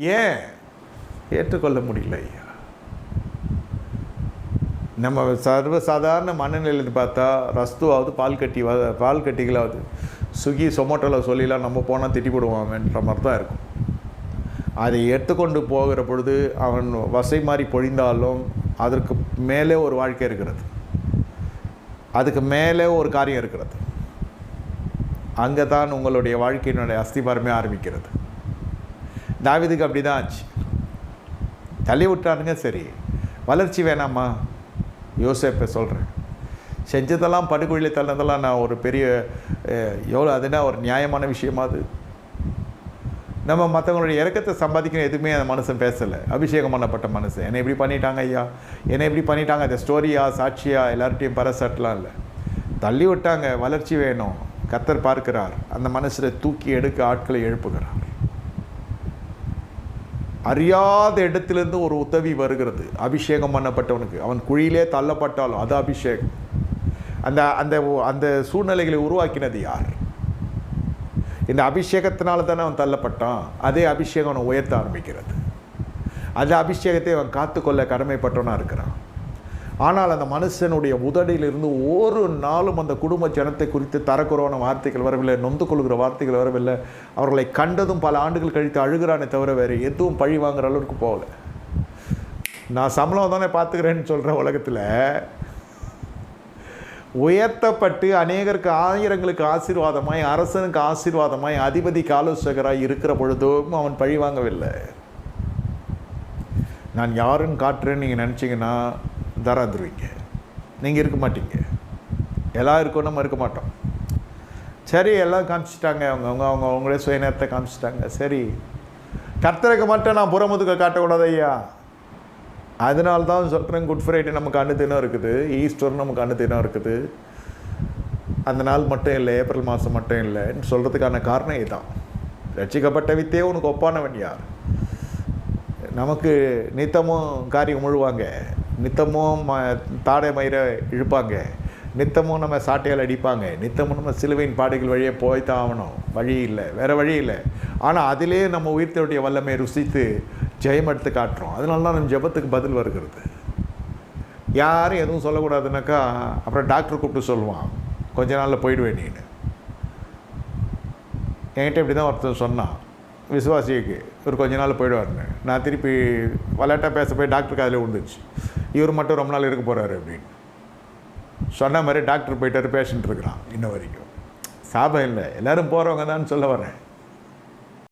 ஏன்? ஏற்றுக்கொள்ள முடியல ஐயா. நம்ம சர்வசாதாரண மனநிலையில் பார்த்தா ரஸ்துவாவது பால் கட்டி வ- பால் கட்டிகளாவது சுகி சொமோட்டோவில் சொல்லிலாம் நம்ம போனால் திட்டி போடுவாங்கன்ற மாதிரி தான் இருக்கும். அதை எடுத்துக்கொண்டு போகிற பொழுது அவன் வசை மாறி பொழிந்தாலும் அதற்கு மேலே ஒரு வாழ்க்கை இருக்கிறது. அதுக்கு மேலே ஒரு காரியம் இருக்கிறது. அங்கே தான் உங்களுடைய வாழ்க்கையினுடைய அஸ்திபாரமே ஆரம்பிக்கிறது. தாவிதுக்கு அப்படி தான் ஆச்சு. தள்ளி விட்டானுங்க சரி. வளர்ச்சி வேணாமா? யோசேப்பை சொல்கிறேன் செஞ்சதெல்லாம் படுகொழியில் தள்ளதெல்லாம் நான் ஒரு பெரிய எவ்வளோ அதுனா ஒரு நியாயமான விஷயமா அது? நம்ம மற்றவங்களுடைய இறக்கத்தை சம்பாதிக்கணும் எதுவுமே அந்த மனுஷன் பேசலை. அபிஷேகம் பண்ணப்பட்ட மனுஷன். என்னை இப்படி பண்ணிட்டாங்க ஐயா. என்னை இப்படி பண்ணிட்டாங்க. அந்த ஸ்டோரியா சாட்சியா எல்லார்ட்டையும் பரசட்டலாம் இல்லை. தள்ளி விட்டாங்க. வளர்ச்சி வேணும். கத்தர் பார்க்கிறார். அந்த மனுஷரை தூக்கி எடுக்க ஆட்களை எழுப்புகிறார். அறியாத இடத்திலிருந்து ஒரு உதவி வருகிறது. அபிஷேகம் பண்ணப்பட்டவனுக்கு. அவன் குழியிலே தள்ளப்பட்டாலும் அது அபிஷேகம். அந்த அந்த அந்த சூழ்நிலைகளை உருவாக்கினது யார்? இந்த அபிஷேகத்தினால தானே அவன் தள்ளப்பட்டான். அதே அபிஷேகம் அவனை உயர்த்த ஆரம்பிக்கிறது. அந்த அபிஷேகத்தை அவன் காத்துக்கொள்ள கடமைப்பட்டவனாக இருக்கிறான். ஆனால் அந்த மனுஷனுடைய உதடியிலிருந்து ஒரு நாளும் அந்த குடும்ப ஜனத்தை குறித்து தரக்குறவான வார்த்தைகள் வரவில்லை நொந்து கொள்கிற வார்த்தைகள் வரவில்லை. அவர்களை கண்டதும் பல ஆண்டுகள் கழித்து அழுகிறானே தவிர வேறு எதுவும் பழி வாங்குற அளவுக்கு போகல. நான் சம்பளம் தானே பார்த்துக்கிறேன்னு சொல்கிற உலகத்தில் உயர்த்தப்பட்டு அநேகருக்கு ஆயிரங்களுக்கு ஆசீர்வாதமாய் அரசனுக்கு ஆசீர்வாதமாய் அதிபதிக்கு ஆலோசகராய் இருக்கிற பொழுதும் அவன் பழி வாங்கவில்லை. நான் யாருன்னு காட்டுறேன்னு நீங்கள் நினச்சிங்கன்னா தராதுருவீங்க. நீங்கள் இருக்க மாட்டீங்க. எல்லாம் இருக்கோ நம்ம இருக்க மாட்டோம். சரி எல்லாம் காமிச்சிட்டாங்க. அவங்க அவங்க அவங்க அவங்களே சுயநேரத்தை காமிச்சிட்டாங்க. சரி. கர்த்தருக்கு மட்டும் நான் புறமுதுக்க காட்டக்கூடாது ஐயா. அதனால தான் சொல்கிறேன் குட் ஃப்ரைடே நமக்கு அனுதினம் தினம் இருக்குது. ஈஸ்டர் நமக்கு அனுதினம் இருக்குது. அந்த நாள் மட்டும் இல்லை ஏப்ரல் மாதம் மட்டும் இல்லைன்னு சொல்கிறதுக்கான காரணம் இதுதான் ரட்சிக்கப்பட்ட வித்தே உனக்கு ஒப்பானவன் யார்? நமக்கு நித்தமும் காரியம் முழுவாங்க. நித்தமும் ம தாடை மயிரை இழுப்பாங்க. நித்தமும் நம்ம சாட்டையால் அடிப்பாங்க. நித்தமும் நம்ம சிலுவையின் பாடுகள் வழியே போய் தான் ஆகணும் வழி இல்லை. வேறு வழி இல்லை. ஆனால் அதிலே நம்ம உயிர்த்தோடைய வல்லமை ருசித்து ஜெயம் எடுத்து காட்டுறோம். அதனால தான் நம்ம ஜெபத்துக்கு பதில் வருகிறது. யாரும் எதுவும் சொல்லக்கூடாதுனாக்கா அப்புறம் டாக்டர் கூப்பிட்டு சொல்லுவான். கொஞ்ச நாளில் போயிடுவேன் நீன்னு என்கிட்ட இப்படி தான் ஒருத்தர் சொன்னான். விசுவாசிக்கு இவர் கொஞ்ச நாள் போயிடுவார்னு நான் திருப்பி விளையாட்டாக பேச போய் டாக்டருக்கு அதில் விழுந்துச்சு இவர் மட்டும் ரொம்ப நாள் இருக்க போகிறாரு அப்படின்னு. சொன்ன மாதிரி டாக்டர் போயிட்டாரு பேஷண்ட் இருக்கிறான் இன்ன வரைக்கும். சாபம் இல்லை. எல்லோரும் போகிறவங்க தான் சொல்ல வரேன்.